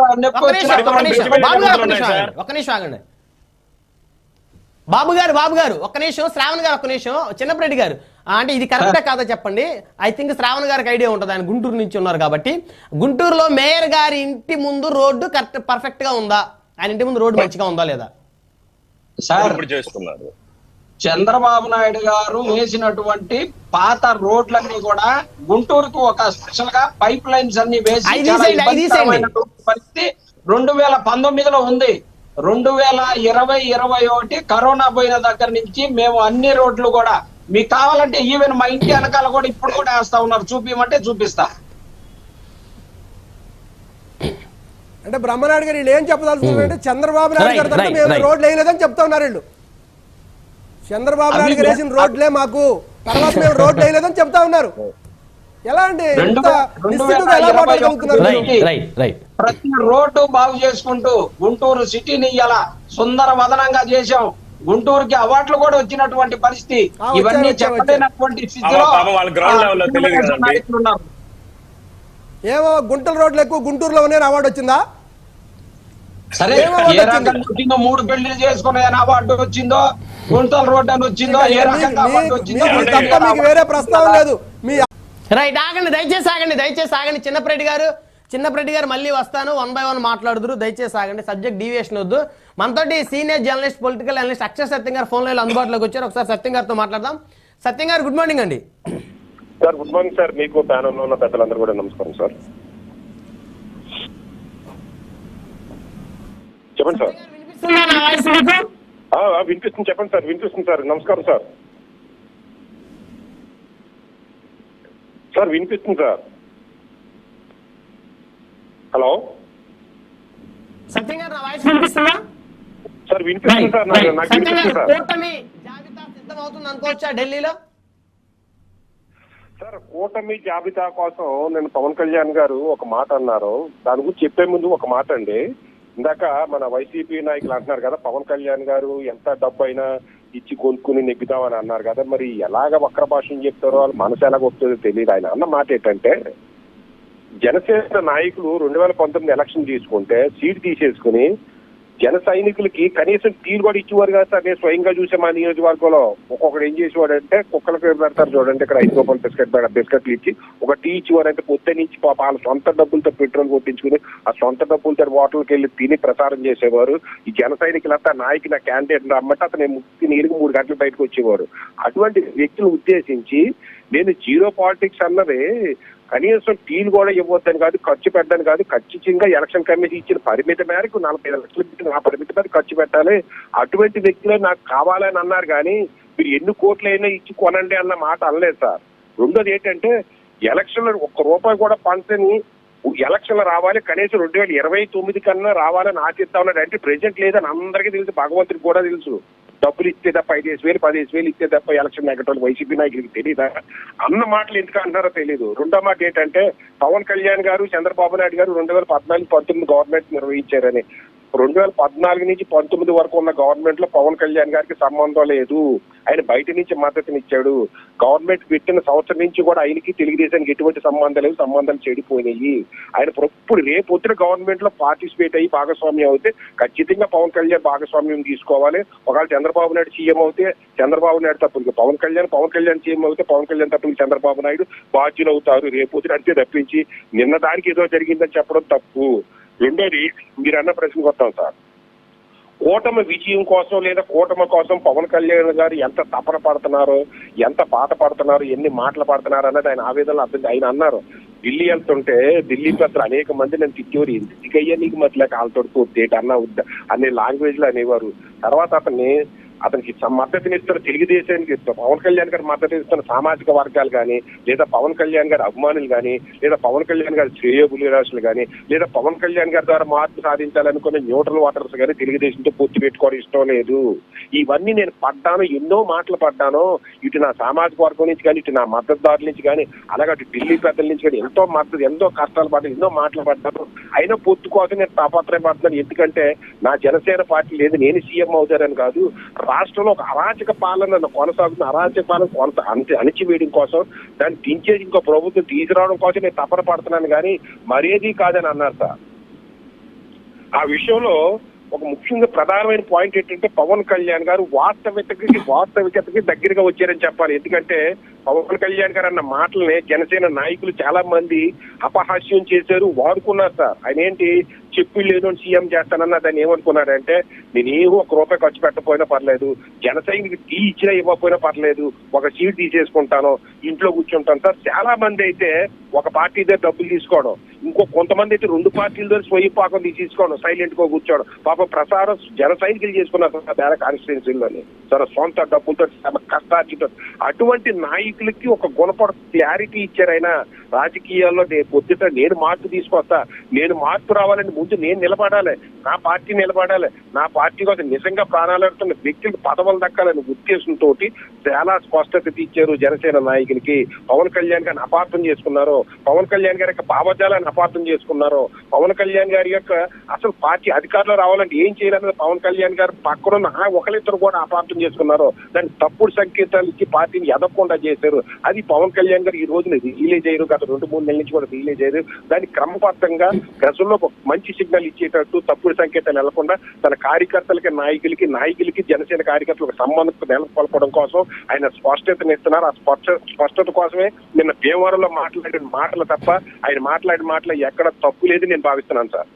ఒక్క నిమిషం. ఆగండి. ఒక్క నిమిషం ఆగండి. బాబు గారు బాబు గారు ఒక్క నిమిషం శ్రావణ్ గారు ఒక్క నిమిషం చిన్నప్పరెడ్డి గారు. అంటే ఇది కరెక్టా కాదా చెప్పండి. ఐ థింక్ శ్రావణ్ గారికి ఐడియా ఉంటుంది. ఆయన గుంటూరు నుంచి ఉన్నారు కాబట్టి. గుంటూరులో మేయర్ గారి ఇంటి ముందు రోడ్డు కరెక్ట్ పర్ఫెక్ట్గా ఉందా? ఆయన ఇంటి ముందు రోడ్డు మంచిగా ఉందా లేదా? సార్ ఇప్పుడు చేస్తున్నారు? చంద్రబాబు నాయుడు గారు వేసినటువంటి పాత రోడ్లన్నీ కూడా గుంటూరుకు ఒక స్పెషల్గా పైప్ లైన్స్ అన్ని వేసి పరిస్థితి. రెండు వేల పంతొమ్మిదిలో ఉంది. రెండు వేల ఇరవై ఇరవై ఒకటి కరోనా పోయిన దగ్గర నుంచి మేము అన్ని రోడ్లు కూడా మీకు కావాలంటే ఈవెన్ మా ఇంటి వెనకాల కూడా ఇప్పుడు కూడా వేస్తా ఉన్నారు. చూపించమంటే చూపిస్తా. అంటే బ్రహ్మనాయుడు గారు వీళ్ళు ఏం చెప్పదలుచుకున్నారు అంటే చంద్రబాబు నాయుడు గారు మేము. రోడ్లు వేయలేదని చెప్తా ఉన్నారు వీళ్ళు. చంద్రబాబు నాయుడు గారు వేసిన రోడ్లే మాకు. తర్వాత మేము రోడ్లు వేయలేదని చెప్తా ఉన్నారు. ఎలా అండి? ప్రతి రోడ్డు బాగు చేసుకుంటూ గుంటూరు సిటీని ఇలా సుందర వదనంగా చేశాం. గుంటూరుకి అవార్డులు కూడా వచ్చినటువంటి పరిస్థితి. ఇవన్నీ చెప్పలేనటువంటి స్థితిలో. ఏమో గుంటల రోడ్లు ఎక్కువ గుంటూరులో ఉన్నాయి అవార్డు వచ్చిందా? సరే ఏం? రకంగా మూడు పెళ్ళిలు చేసుకునే అవార్డు వచ్చిందో గుంటల రోడ్డు అని వచ్చిందో ఏ రకంగా మీకు వేరే ప్రస్తావన లేదు. మీ రైట్ ఆగండి దయచేసి ఆగండి దయచేసి ఆగండి. చిన్నప్పరెడ్డి గారు చిన్నప్పరెడ్డి గారు మళ్ళీ వస్తాను. వన్ బై వన్ మాట్లాడుదురు. దయచేసి ఆగండి. సబ్జెక్ట్ డీవియేషన్ వద్దు. మనతోటి senior journalist political analyst Akshar Satyam గారు ఫోన్లో అందుబాటులోకి వచ్చారు. ఒకసారి సత్యం గారితో మాట్లాడదాం. సత్యం గారు గుడ్ మార్నింగ్ అండి. సార్ గుడ్ మార్నింగ్ సార్ మీకు ప్యానల్లో ఉన్న పెద్దలందరూ కూడా నమస్కారం సార్ చెప్పండి సార్ వినిపిస్తుందా. చెప్పండి సార్ వినిపిస్తుంది సార్. నమస్కారం సార్. సార్ వినిపిస్తుంది సార్. హలో? సత్యం గారు నా వాయిస్ వినిపిస్తుందా? సార్ వినిపిస్తుంది సార్ నాకు వినిపిస్తుంది సార్. కూటమి జాబితా సిద్ధం అవుతుంది అనుకోవచ్చా ఢిల్లీలో? సార్ కూటమి జాబితా కోసం నేను పవన్ కళ్యాణ్ గారు ఒక మాట అన్నారు. దాని గురించి చెప్పే ముందు ఒక మాట అండి. ఇందాక మన వైసీపీ నాయకులు అంటున్నారు కదా పవన్ కళ్యాణ్ గారు ఎంత డబ్బు అయినా ఇచ్చి కొనుక్కుని నెగ్గుతామని అన్నారు కదా మరి ఎలాగ వక్ర భాషను చెప్తారో వాళ్ళ మనసు ఎలాగ వస్తుందో తెలియదు ఆయన అన్న మాట ఏంటంటే జనసేన నాయకులు రెండు వేల పంతొమ్మిది ఎలక్షన్ తీసుకుంటే సీట్ తీసేసుకుని జన సైనికులకి కనీసం టీలు కూడా ఇచ్చేవారు కదా సార్. నేను స్వయంగా చూసే మా నియోజకవర్గంలో ఒక్కొక్కడు ఏం చేసేవాడు అంటే కుక్కలకి పెడతారు చూడండి ఇక్కడ ఐదు రూపాయలు బిస్కెట్ పెడ- బిస్కెట్లు ఇచ్చి ఒక టీ ఇచ్చేవారు అంటే నుంచి పాప వాళ్ళ సొంత డబ్బులతో పెట్రోల్ కొట్టించుకుని ఆ సొంత డబ్బులతో హోటల్కి వెళ్ళి తిని ప్రసారం చేసేవారు. ఈ జన సైనికులంతా నాయకు నా క్యాండిడేట్ రమ్మంటే అతను ముక్తి నీరుకు మూడు గంటలు బయటకు వచ్చేవారు. అటువంటి వ్యక్తులు ఉద్దేశించి నేను జీరో పాలిటిక్స్ అన్నది కనీసం టీలు కూడా ఇవ్వద్దని కాదు ఖర్చు పెట్టని కాదు ఖచ్చితంగా ఎలక్షన్ కమిటీ ఇచ్చిన పరిమితి మేరకు నలభై ఐదు లక్షలు పెట్టి ఆ పరిమితి మీద ఖర్చు పెట్టాలి. అటువంటి వ్యక్తులే నాకు కావాలని అన్నారు కానీ మీరు ఎన్ని కోట్లైనా ఇచ్చి కొనండి అన్న మాట అనలేదు సార్. రెండోది ఏంటంటే ఎలక్షన్ ఒక్క రూపాయి కూడా పంచని ఎలక్షన్లు రావాలి కనీసం రెండు వేల ఇరవై తొమ్మిది కన్నా రావాలని ఆశిస్తా ఉన్నాడు. అంటే ప్రెసిడెంట్ లేదని అందరికీ తెలుసు భగవంతుడికి కూడా తెలుసు. డబ్బులు ఇస్తే తప్ప ఐదేసి వేలు పదిహేసి వేలు ఇస్తే తప్ప ఎలక్షన్ నెగ్గటం వైసీపీ నాయకులకి తెలియదా అన్న మాటలు ఎందుకు అంటున్నారో తెలియదు రెండో మాట ఏంటంటే పవన్ కళ్యాణ్ గారు చంద్రబాబు నాయుడు గారు రెండు వేల పద్నాలుగు పంతొమ్మిది గవర్నమెంట్ నిర్వహించారని. రెండు వేల పద్నాలుగు నుంచి పంతొమ్మిది వరకు ఉన్న గవర్నమెంట్లో పవన్ కళ్యాణ్ గారికి సంబంధం లేదు. ఆయన బయట నుంచి మద్దతునిచ్చాడు. గవర్నమెంట్ పెట్టిన సంవత్సరం నుంచి కూడా ఆయనకి తెలుగుదేశానికి ఎటువంటి సంబంధం లేదు. సంబంధాలు చెడిపోయినాయి. ఆయన ఇప్పుడు రేపు వచ్చిన గవర్నమెంట్లో పార్టిసిపేట్ అయ్యి భాగస్వామ్యం అవుతే ఖచ్చితంగా పవన్ కళ్యాణ్ భాగస్వామ్యం తీసుకోవాలి. ఒకవేళ చంద్రబాబు నాయుడు సీఎం అవుతే చంద్రబాబు నాయుడు తప్పనికి పవన్ కళ్యాణ్ పవన్ కళ్యాణ్ సీఎం అవుతే పవన్ కళ్యాణ్ తప్పనికి చంద్రబాబు నాయుడు బాధ్యులు అవుతారు రేపు వచ్చిన అంతే తప్పించి నిన్న దానికి ఏదో జరిగిందని చెప్పడం తప్పు. రెండోది మీరు అన్న ప్రశ్నకు వస్తాం సార్. కూటమి విజయం కోసం లేదా కూటమి కోసం పవన్ కళ్యాణ్ గారు ఎంత తపన పడుతున్నారు ఎంత పాట పడుతున్నారు ఎన్ని మాటలు పడుతున్నారు అన్నది ఆయన ఆవేదనలో అర్థం ఆయన అన్నారు. ఢిల్లీ వెళ్తుంటే ఢిల్లీ పత్ర అనేక మంది నేను తిట్టేవారు. ఎందుకయ్యా నీకు మధ్యలో కాలుతోడు పూర్తి అన్న అనే లాంగ్వేజ్లో అనేవారు. తర్వాత అతన్ని అతనికి మద్దతునిస్తున్న తెలుగుదేశానికి పవన్ కళ్యాణ్ గారి మద్దతు ఇస్తున్న సామాజిక వర్గాలు కానీ లేదా పవన్ కళ్యాణ్ గారి అభిమానులు కానీ లేదా పవన్ కళ్యాణ్ గారి శ్రేయోబులిరాశులు కానీ లేదా పవన్ కళ్యాణ్ గారి ద్వారా మార్పు సాధించాలనుకున్న న్యూట్రల్ వాటర్స్ కానీ తెలుగుదేశంతో పొత్తు పెట్టుకోవడం ఇష్టం లేదు. ఇవన్నీ నేను పడ్డాను ఎన్నో మాటలు పడ్డాను. ఇటు నా సామాజిక వర్గం నుంచి కానీ ఇటు నా మద్దతుదారుల నుంచి కానీ అలాగే అటు ఢిల్లీ పెద్దల నుంచి కానీ ఎంతో మద్దతు ఎంతో కష్టాలు పడ్డాను ఎన్నో మాటలు పడ్డాను. అయినా పొత్తు కోసం నేను తాపత్రయపడుతున్నాను. ఎందుకంటే నా జనసేన పార్టీ లేదు నేను సీఎం అవుతారని కాదు రాష్ట్రంలో ఒక అరాచక పాలన కొనసాగుతున్న అరాచక పాలన కొనసా అంత అణిచివేయడం కోసం దాన్ని దించేసి ఇంకో ప్రభుత్వం తీసుకురావడం కోసం నేను తపన పడుతున్నాను కానీ మరేది కాదని అన్నారు సార్. ఆ విషయంలో ఒక ముఖ్యంగా ప్రధానమైన పాయింట్ ఏంటంటే పవన్ కళ్యాణ్ గారు వాస్తవికతకి వాస్తవికతకి దగ్గరగా వచ్చారని చెప్పాలి. ఎందుకంటే పవన్ కళ్యాణ్ గారు అన్న మాటల్ని జనసేన నాయకులు చాలా మంది అపహాస్యం చేశారు వాడుకున్నారు సార్. ఆయన ఏంటి? చెప్పి లేదు సీఎం చేస్తానన్న దాన్ని ఏమనుకున్నాడంటే నేను ఏ ఒక రూపాయి ఖర్చు పెట్టకపోయినా పర్లేదు జన సైనికుడికి టీ ఇచ్చినా ఇవ్వకపోయినా పర్లేదు ఒక సీట్ తీసేసుకుంటాను ఇంట్లో కూర్చుంటాను. సార్ చాలా మంది అయితే ఒక పార్టీ దగ్గర డబ్బులు తీసుకోవడం ఇంకో కొంతమంది అయితే రెండు పార్టీల దగ్గర స్వయం పాకం తీసుకోవడం సైలెంట్గా కూర్చోవడం. పాప ప్రసారం జన సైనికులు చేసుకున్నారు సార్ వేరే కాన్స్టిట్యున్సీలోని. సార్ సొంత డబ్బులతో తమ కష్టార్జితో. అటువంటి నాయకులకి ఒక గుణపడ క్లారిటీ ఇచ్చారైనా రాజకీయాల్లో నేను పొద్దుట నేను మార్పు తీసుకొస్తా నేను మార్పు రావాలని ముందు నేను నిలబడాలి. నా పార్టీ నిలబడాలి. నా పార్టీ కోసం నిజంగా ప్రాణాలు పెడుతున్న వ్యక్తులకు పదవులు దక్కాలని ఉద్దేశంతో చాలా స్పష్టత ఇచ్చారు జనసేన నాయకులకి. పవన్ కళ్యాణ్ గారిని అపార్థం చేసుకున్నారు. పవన్ కళ్యాణ్ గారి యొక్క భావజాలాన్ని అపార్థం చేసుకున్నారు. పవన్ కళ్యాణ్ గారి యొక్క అసలు పార్టీ అధికారంలో రావాలంటే ఏం చేయాలన్నది పవన్ కళ్యాణ్ గారు పక్కనున్న ఆ ఒకరిద్దరు కూడా అపార్థం చేసుకున్నారు. దాని తప్పుడు సంకేతాలు ఇచ్చి పార్టీని ఎదగకుండా చేశారు. అది పవన్ కళ్యాణ్ గారు ఈ రోజున రిలీజ్ అయ్యారు. గత రెండు మూడు నెలల నుంచి కూడా రిలీజ్ అయ్యారు. దాన్ని క్రమబద్ధంగా ప్రజల్లో ఒక మంచి సిగ్నల్ ఇచ్చేటట్టు తప్పుడు సంకేతాలు వెళ్ళకుండా తన కార్యకర్తలకి నాయకులకి నాయకులకి జనసేన కార్యకర్తలకు సంబంధం నెలకొల్పడం కోసం ఆయన స్పష్టతను ఇస్తున్నారు. ఆ స్పష్ట స్పష్టత కోసమే నిన్న భీమవరంలో మాట్లాడిన మాటలు తప్ప ఆయన మాట్లాడిన మాటలు ఎక్కడ తప్పు లేదు నేను భావిస్తున్నాను సార్.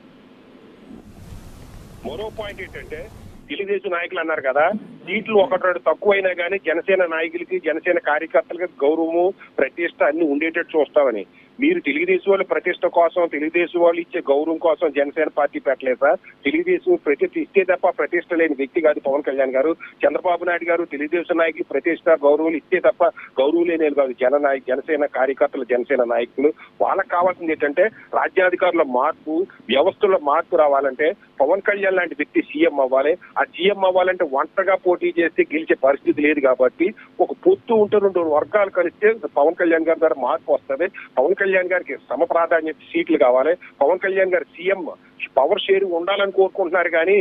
మరో పాయింట్ ఏంటంటే తెలుగుదేశం నాయకులు అన్నారు కదా సీట్లు ఒకటి రెండు తక్కువైనా కానీ జనసేన నాయకులకి జనసేన కార్యకర్తలకి గౌరవము ప్రతిష్ట అన్ని ఉండేటట్టు చూస్తామని. మీరు తెలుగుదేశం వాళ్ళ ప్రతిష్ట కోసం తెలుగుదేశం వాళ్ళు ఇచ్చే గౌరవం కోసం జనసేన పార్టీ పెట్టలేదు సార్. తెలుగుదేశం ప్రతిష్ట ఇస్తే తప్ప ప్రతిష్ట లేని వ్యక్తి కాదు పవన్ కళ్యాణ్ గారు. చంద్రబాబు నాయుడు గారు తెలుగుదేశం నాయకులు ప్రతిష్ట గౌరవం ఇస్తే తప్ప గౌరవం లేని కాదు. జన నాయక జనసేన కార్యకర్తలు జనసేన నాయకులు. వాళ్ళకి కావాల్సింది ఏంటంటే రాజ్యాధికారుల మార్పు వ్యవస్థలో మార్పు రావాలంటే పవన్ కళ్యాణ్ లాంటి వ్యక్తి సీఎం అవ్వాలి. ఆ సీఎం అవ్వాలంటే ఒంటరిగా పోటీ చేస్తే గెలిచే పరిస్థితి లేదు కాబట్టి ఒక పొత్తు ఉంటే రెండు వర్గాలు కలిస్తే పవన్ కళ్యాణ్ గారి ద్వారా మార్పు వస్తుంది. పవన్ కళ్యాణ్ కళ్యాణ్ గారికి సమ ప్రాధాన్యత సీట్లు కావాలి. పవన్ కళ్యాణ్ గారి సీఎం పవర్ షేరింగ్ ఉండాలని కోరుకుంటున్నారు కానీ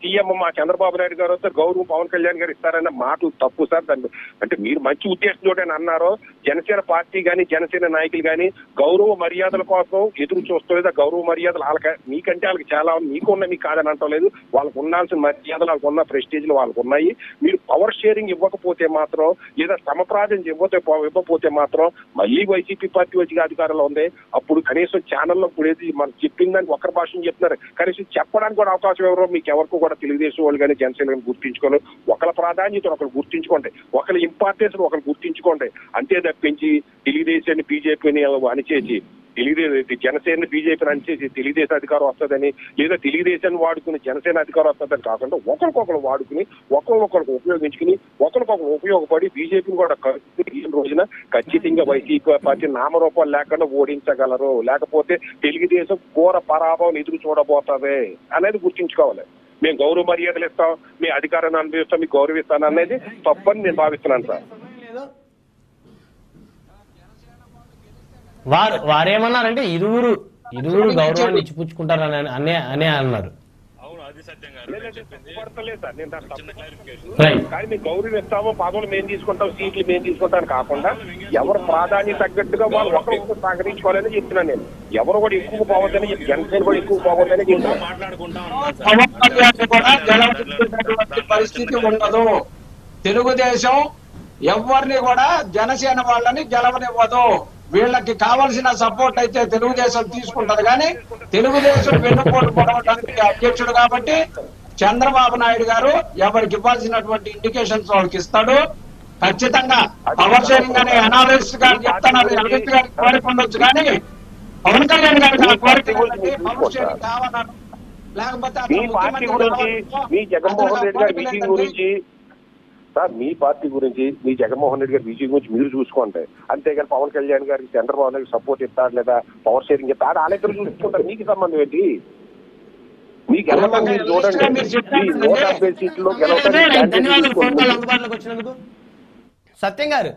సీఎం మా చంద్రబాబు నాయుడు గారు వస్తే గౌరవం పవన్ కళ్యాణ్ గారు ఇస్తారన్న మాటలు తప్పు సార్. దాన్ని అంటే మీరు మంచి ఉద్దేశంతో అన్నారో జనసేన పార్టీ కానీ జనసేన నాయకులు కానీ గౌరవ మర్యాదల కోసం ఎదురు చూస్తలేదు. గౌరవ మర్యాదలు వాళ్ళకి మీకంటే వాళ్ళకి చాలా మీకున్న మీకు మీకు కాదని అంటలేదు వాళ్ళకు ఉండాల్సిన మర్యాదలు వాళ్ళకు ఉన్న ప్రెస్టేజ్లు వాళ్ళకు ఉన్నాయి. మీరు పవర్ షేరింగ్ ఇవ్వకపోతే మాత్రం లేదా సమప్రాధం ఇవ్వతే ఇవ్వకపోతే మాత్రం మళ్ళీ వైసీపీ పార్టీ వచ్చి అధికారంలో ఉంది. అప్పుడు కనీసం ఛానల్లో ఇప్పుడు ఏది మనం చెప్పిందని ఒకరి భాషను చెప్తున్నారు కనీసం చెప్పడానికి కూడా అవకాశం ఎవరో మీకు ఎవరికి కూడా తెలుగుదేశం వాళ్ళు కానీ జనసేన కానీ గుర్తించుకోరు. ఒకళ్ళ ప్రాధాన్యత ఒకరు గుర్తించుకోండి. ఒకళ్ళ ఇంపార్టెన్స్ ఒకరు గుర్తించుకోండి. అంతే తప్పించి తెలుగుదేశాన్ని బీజేపీని అనిచేసి తెలుగుదేశం జనసేన బీజేపీ రన్ చేసి తెలుగుదేశం అధికారం వస్తుందని లేదా తెలుగుదేశాన్ని వాడుకుని జనసేన అధికారం వస్తుందని కాకుండా ఒకరికొకరు వాడుకుని ఒకరికొకరికి ఉపయోగించుకుని ఒకరికొకరు ఉపయోగపడి బీజేపీని కూడా కలిసి ఈ రోజున ఖచ్చితంగా వైసీపీ పార్టీ నామరూపాలు లేకుండా ఓడించగలరు. లేకపోతే తెలుగుదేశం ఘోర పరాభవం ఎదురు చూడబోతుంది అనేది గుర్తుంచుకోవాలి. మేము గౌరవ మర్యాదలు ఇస్తాం మీ అధికారాన్ని అనుభవిస్తాం మీకు గౌరవిస్తాను అనేది తప్పని నేను భావిస్తున్నాను సార్. వారు వారేమన్నారంటే ఇరువురు ఇరువురు గౌరవాన్ని ఇచ్చిపుచ్చుకుంటారని అనే అనే అన్నారు. కానీ మేము గౌరవిస్తాము పదవులు మేము తీసుకుంటాం సీట్లు మేము తీసుకుంటాం కాకుండా ఎవరు ప్రాధాన్యత తగ్గట్టుగా వాళ్ళు ఒకరు సహకరించుకోవాలని చెప్తున్నాను నేను. ఎవరు కూడా ఎక్కువ పోవద్దని జనసేన కూడా ఎక్కువ పోవద్దని చెప్తున్నాను పరిస్థితి ఉండదు. తెలుగుదేశం ఎవరిని కూడా జనసేన వాళ్ళని గెలవనివ్వదు. వీళ్ళకి కావలసిన సపోర్ట్ అయితే తెలుగుదేశం తీసుకుంటది కానీ తెలుగుదేశం వెన్నుపోటు పొడవడానికి అధ్యక్షుడు కాబట్టి చంద్రబాబు నాయుడు గారు ఎవరికి ఇవ్వాల్సినటువంటి ఇండికేషన్స్ వాళ్ళకి ఇస్తాడు ఖచ్చితంగా పవర్ షేరింగ్ అనే అనాలిస్ట్ గారు చెప్తున్నారు అరవింద్ గారికి కోరిక ఉండొచ్చు కానీ పవన్ కళ్యాణ్ గారికి ఆ కోరిక. పవర్ షేరింగ్ కావాలన్నారు లేకపోతే మీ పార్టీ గురించి జగన్మోహన్ రెడ్డి గారి లేదండి. గురించి మీ పార్టీ గురించి మీ జగన్మోహన్ రెడ్డి గారి విజయం గురించి మీరు చూసుకోండి అంతేగాని పవన్ కళ్యాణ్ గారికి చంద్రబాబు నాయుడు సపోర్ట్ ఇస్తాడు లేదా పవర్ షేరింగ్ ఇస్తాడు వాళ్ళిద్దరు చూసుకుంటారు. మీకు సంబంధం ఏంటి? మీ గెలవడం మీరు చూడండి. మీ నూట డెబ్బై సీట్లో సత్యం గారు.